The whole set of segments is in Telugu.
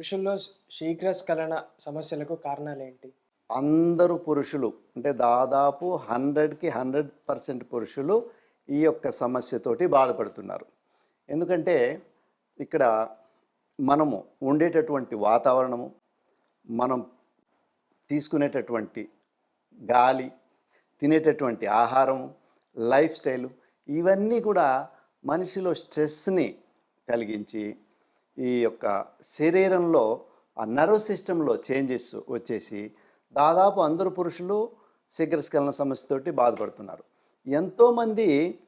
పురుషుల్లో శీఘ్రస్ఖలన సమస్యలకు కారణాలేంటి? అందరూ పురుషులు. అంటే దాదాపు హండ్రెడ్కి హండ్రెడ్ పర్సెంట్ పురుషులు ఈ యొక్క సమస్యతోటి బాధపడుతున్నారు. ఎందుకంటే ఇక్కడ మనము ఉండేటటువంటి వాతావరణము మనం తీసుకునేటటువంటి గాలి తినేటటువంటి ఆహారం లైఫ్ స్టైలు ఇవన్నీ కూడా మనిషిలో స్ట్రెస్ని కలిగించి ఈ యొక్క శరీరంలో ఆ నర్వ్ సిస్టంలో చేంజెస్ వచ్చేసి దాదాపు అందరు పురుషులు శీఘ్రస్ఖలన సమస్యతోటి బాధపడుతున్నారు. ఎంతోమంది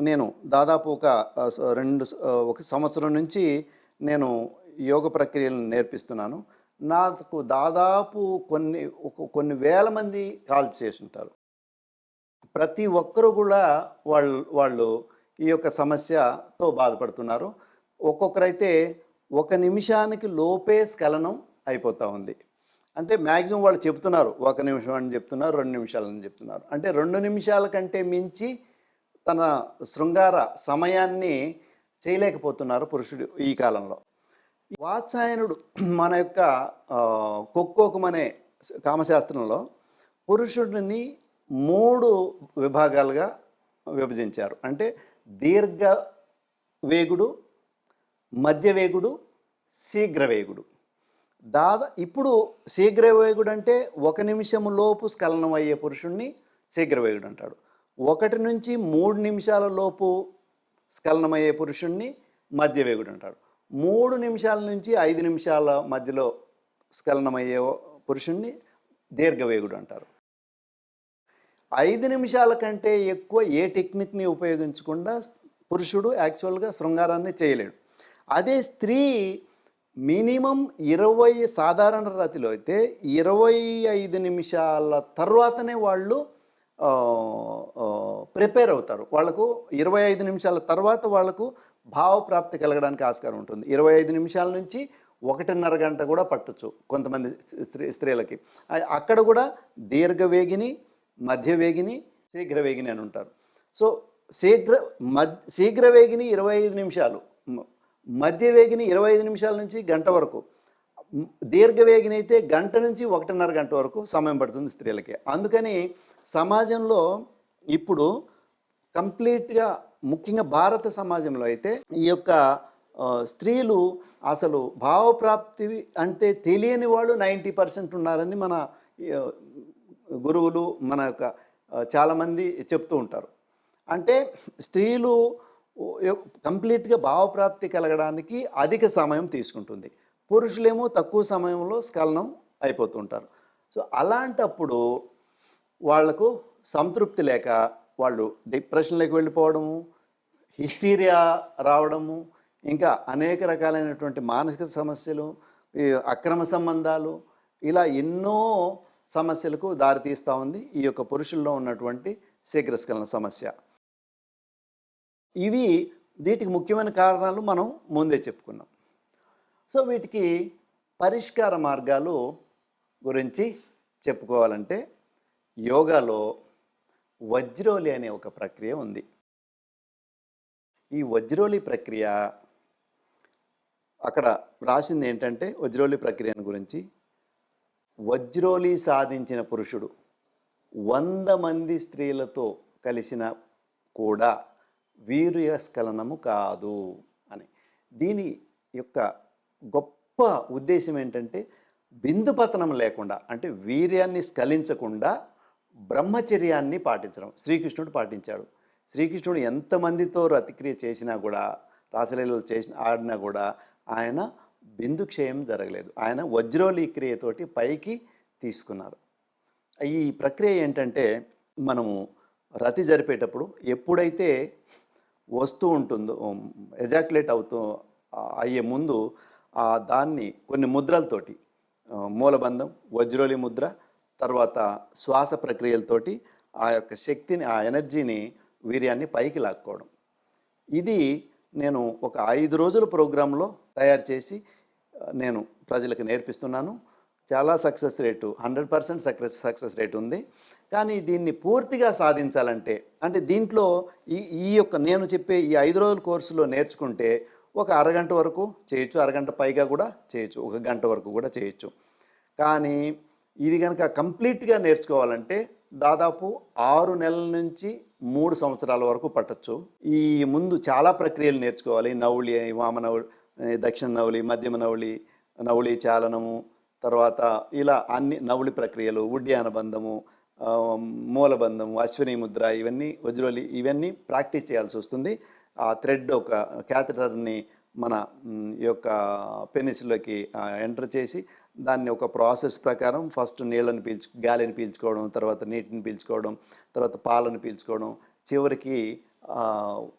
నేను దాదాపు ఒక రెండు ఒక సంవత్సరం నుంచి నేను యోగ ప్రక్రియలను నేర్పిస్తున్నాను. నాకు దాదాపు కొన్ని కొన్ని వేల మంది కాల్ చేస్తుంటారు. ప్రతి ఒక్కరు కూడా వాళ్ళు వాళ్ళు ఈ యొక్క సమస్యతో బాధపడుతున్నారు. ఒక్కొక్కరైతే ఒక నిమిషానికి లోపే స్ఖలనం అయిపోతూ ఉంది. అంటే మ్యాక్సిమం వాళ్ళు చెప్తున్నారు ఒక నిమిషం అని చెప్తున్నారు రెండు నిమిషాలని చెప్తున్నారు. అంటే రెండు నిమిషాల కంటే మించి తన శృంగార సమయాన్ని చేయలేకపోతున్నారు పురుషుడు ఈ కాలంలో. వాత్సాయనుడు మన యొక్క ఆ, కామశాస్త్రంలో పురుషుడిని మూడు విభాగాలుగా విభజించారు. అంటే దీర్ఘ వేగుడు మధ్యవేగుడు శీఘ్రవేగుడు. దాదా ఇప్పుడు శీఘ్రవేగుడు అంటే ఒక నిమిషం లోపు స్ఖలనం అయ్యే పురుషుణ్ణి శీఘ్రవేగుడు అంటాడు ఒకటి నుంచి మూడు నిమిషాల లోపు స్ఖలనమయ్యే పురుషుణ్ణి మధ్యవేగుడు అంటాడు మూడు నిమిషాల నుంచి ఐదు నిమిషాల మధ్యలో స్ఖలనమయ్యే పురుషుణ్ణి దీర్ఘవేగుడు అంటారు ఐదు నిమిషాల కంటే ఎక్కువ ఏ టెక్నిక్ని ఉపయోగించకుండా పురుషుడు యాక్చువల్గా శృంగారాన్ని చేయలేడు. అదే స్త్రీ మినిమం ఇరవై సాధారణ రాతిలో అయితే ఇరవై ఐదు నిమిషాల తర్వాతనే వాళ్ళు ప్రిపేర్ అవుతారు. వాళ్ళకు ఇరవై ఐదు నిమిషాల తర్వాత వాళ్ళకు భావప్రాప్తి కలగడానికి ఆస్కారం ఉంటుంది. ఇరవై ఐదు నిమిషాల నుంచి ఒకటిన్నర గంట కూడా పట్టొచ్చు కొంతమంది స్త్రీ స్త్రీలకి. అక్కడ కూడా దీర్ఘవేగిని మధ్యవేగిని శీఘ్రవేగిని అని ఉంటారు. సో శీఘ్ర మద్ శీఘ్రవేగిని ఇరవై ఐదు నిమిషాలు. మధ్య వేగిని ఇరవై ఐదు నిమిషాల నుంచి గంట వరకు. దీర్ఘవేగిని అయితే గంట నుంచి ఒకటిన్నర గంట వరకు సమయం పడుతుంది స్త్రీలకి. అందుకని సమాజంలో ఇప్పుడు కంప్లీట్గా ముఖ్యంగా భారత సమాజంలో అయితే ఈ యొక్క స్త్రీలు అసలు భావప్రాప్తి అంటే తెలియని వాళ్ళు నైంటీ పర్సెంట్ ఉన్నారని మన గురువులు మన యొక్క చాలామంది చెప్తూ ఉంటారు. అంటే స్త్రీలు కంప్లీట్గా భావప్రాప్తి కలగడానికి అధిక సమయం తీసుకుంటుంది. పురుషులేమో తక్కువ సమయంలో స్ఖలనం అయిపోతుంటారు. సో అలాంటప్పుడు వాళ్ళకు సంతృప్తి లేక వాళ్ళు డిప్రెషన్లోకి వెళ్ళిపోవడము హిస్టీరియా రావడము ఇంకా అనేక రకాలైనటువంటి మానసిక సమస్యలు ఈ అక్రమ సంబంధాలు ఇలా ఎన్నో సమస్యలకు దారితీస్తూ ఉంది ఈ యొక్క పురుషుల్లో ఉన్నటువంటి శీఘ్రస్కలన సమస్య. ఇవి వీటికి ముఖ్యమైన కారణాలు మనం ముందే చెప్పుకున్నాం. సో వీటికి పరిష్కార మార్గాలు గురించి చెప్పుకోవాలంటే యోగాలో వజ్రోలి అనే ఒక ప్రక్రియ ఉంది. ఈ వజ్రోలి ప్రక్రియ అక్కడ రాసింది ఏంటంటే వజ్రోలి ప్రక్రియను గురించి. వజ్రోలి సాధించిన పురుషుడు వంద మంది స్త్రీలతో కలిసిన కూడా వీర్యస్ఖలనము కాదు అని. దీని యొక్క గొప్ప ఉద్దేశం ఏంటంటే బిందుపతనం లేకుండా అంటే వీర్యాన్ని స్ఖలించకుండా బ్రహ్మచర్యాన్ని పాటించడం. శ్రీకృష్ణుడు పాటించాడు. శ్రీకృష్ణుడు ఎంతమందితో రతిక్రియ చేసినా కూడా రాసలీలలు చేసిన ఆడినా కూడా ఆయన బిందు క్షయం జరగలేదు. ఆయన వజ్రోలి క్రియతోటి పైకి తీసుకున్నారు. ఈ ప్రక్రియ ఏంటంటే మనము రతి జరిపేటప్పుడు ఎప్పుడైతే వస్తూ ఉంటుందో ఎజాక్యులేట్ అవుతూ అయ్యే ముందు ఆ దాన్ని కొన్ని ముద్రలతోటి మూలబంధం వజ్రోలి ముద్ర తర్వాత శ్వాస ప్రక్రియలతోటి ఆ యొక్క శక్తిని ఆ ఎనర్జీని వీర్యాన్ని పైకి లాక్కోవడం. ఇది నేను ఒక ఐదు రోజుల ప్రోగ్రాంలో తయారు చేసి నేను ప్రజలకు నేర్పిస్తున్నాను. చాలా success rate hundred percent success success rate ఉంది. కానీ దీన్ని పూర్తిగా సాధించాలంటే అంటే దీంట్లో ఈ ఈ యొక్క నేను చెప్పే ఈ ఐదు రోజుల కోర్సులో నేర్చుకుంటే ఒక అరగంట వరకు చేయొచ్చు అరగంట పైగా కూడా చేయొచ్చు ఒక గంట వరకు కూడా చేయొచ్చు. కానీ ఇది కనుక కంప్లీట్గా నేర్చుకోవాలంటే దాదాపు ఆరు నెలల నుంచి మూడు సంవత్సరాల వరకు పట్టచ్చు. ఈ ముందు చాలా ప్రక్రియలు నేర్చుకోవాలి. నవళి వామనవళి దక్షిణ నవళి మధ్యమ నవళి నవళి చాలనము తర్వాత ఇలా అన్ని నవలి ప్రక్రియలు ఉడ్యానబంధము ఆ, మూలబంధము అశ్విని ముద్ర ఇవన్నీ వజ్రోలి ఇవన్నీ ప్రాక్టీస్ చేయాల్సి వస్తుంది. ఆ థ్రెడ్ ఒక క్యాథెటర్ని మన యొక్క పెనిస్లోకి ఎంటర్ చేసి దాన్ని ఒక ప్రాసెస్ ప్రకారం ఫస్ట్ నీళ్ళని పీల్చు గాలిని పీల్చుకోవడం తర్వాత నీటిని పీల్చుకోవడం తర్వాత పాలను పీల్చుకోవడం చివరికి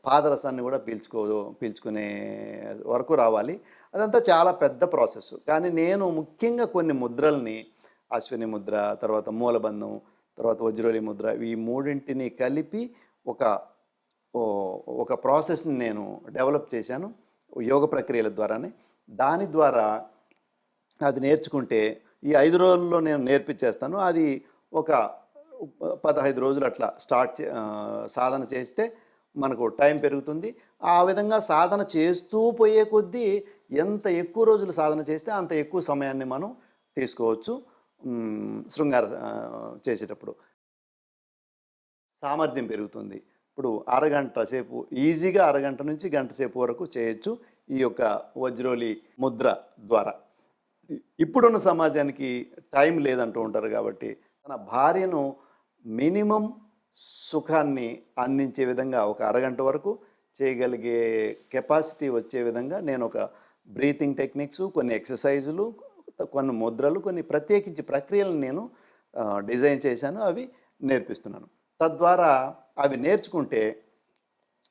పాదరసాన్ని కూడా పీల్చుకో పీల్చుకునే వరకు రావాలి. అదంతా చాలా పెద్ద ప్రాసెస్. కానీ నేను ముఖ్యంగా కొన్ని ముద్రల్ని అశ్విని ముద్ర తర్వాత మూలబంధం తర్వాత వజ్రోలి ముద్ర ఈ మూడింటిని కలిపి ఒక ఒక ప్రాసెస్ని నేను డెవలప్ చేశాను యోగ ప్రక్రియల ద్వారానే. దాని ద్వారా అది నేర్చుకుంటే ఈ ఐదు రోజుల్లో నేను నేర్పించేస్తాను. అది ఒక పదహైదు రోజులు అట్లా స్టార్ట్ చే- సాధన చేస్తే మనకు టైం పెరుగుతుంది. ఆ విధంగా సాధన చేస్తూ పోయే కొద్దీ ఎంత ఎక్కువ రోజులు సాధన చేస్తే అంత ఎక్కువ సమయాన్ని మనం తీసుకోవచ్చు. శృంగార చేసేటప్పుడు. సామర్థ్యం పెరుగుతుంది. ఇప్పుడు అరగంట సేపు ఈజీగా అరగంట నుంచి గంట సేపు వరకు చేయొచ్చు ఈ యొక్క వజ్రోలి ముద్ర ద్వారా. ఇప్పుడున్న సమాజానికి టైం లేదంటూ ఉంటారు కాబట్టి తన భార్యను మినిమం సుఖాన్ని అందించే విధంగా ఒక అరగంట వరకు చేయగలిగే కెపాసిటీ వచ్చే విధంగా నేను ఒక బ్రీతింగ్ టెక్నిక్స్ కొన్ని ఎక్సర్సైజులు కొన్ని ముద్రలు కొన్ని ప్రత్యేకించి ప్రక్రియలను నేను డిజైన్ చేశాను అవి నేర్పిస్తున్నాను. తద్వారా అవి నేర్చుకుంటే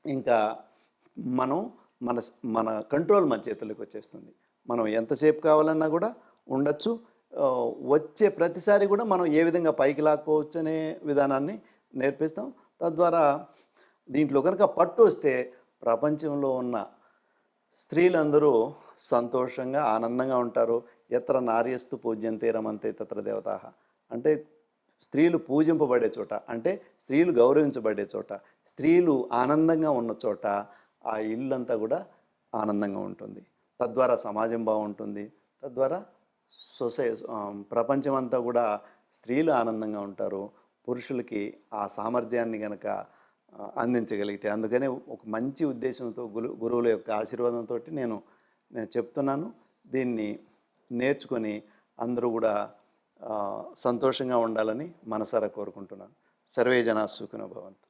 ఇంకా మనం మన మన కంట్రోల్ మన చేతుల్లోకి వచ్చేస్తుంది. మనం ఎంతసేపు కావాలన్నా కూడా ఉండొచ్చు. వచ్చే ప్రతిసారి కూడా మనం ఏ విధంగా పైకి లాక్కోవచ్చు అనే విధానాన్ని నేర్పిస్తాం. తద్వారా దీంట్లో కనుక పట్టు వస్తే ప్రపంచంలో ఉన్న స్త్రీలందరూ సంతోషంగా ఆనందంగా ఉంటారు. ఎత్ర నార్యస్తు పూజ్యంతే రమంతే తత్ర దేవత. అంటే స్త్రీలు పూజింపబడే చోట అంటే స్త్రీలు గౌరవించబడే చోట స్త్రీలు ఆనందంగా ఉన్న చోట ఆ ఇల్లంతా కూడా ఆనందంగా ఉంటుంది. తద్వారా సమాజం బాగుంటుంది. తద్వారా సొసై ప్రపంచం అంతా కూడా స్త్రీలు ఆనందంగా ఉంటారు. పురుషులకి ఆ సామర్థ్యాన్ని గనక అందించగలిగితే. అందుకనే ఒక మంచి ఉద్దేశంతో గురు గురువుల యొక్క ఆశీర్వాదంతో నేను నేను చెప్తున్నాను. దీన్ని నేర్చుకొని అందరూ కూడా సంతోషంగా ఉండాలని మనసారా కోరుకుంటున్నాను. సర్వే జనా సుఖినో భవంతు.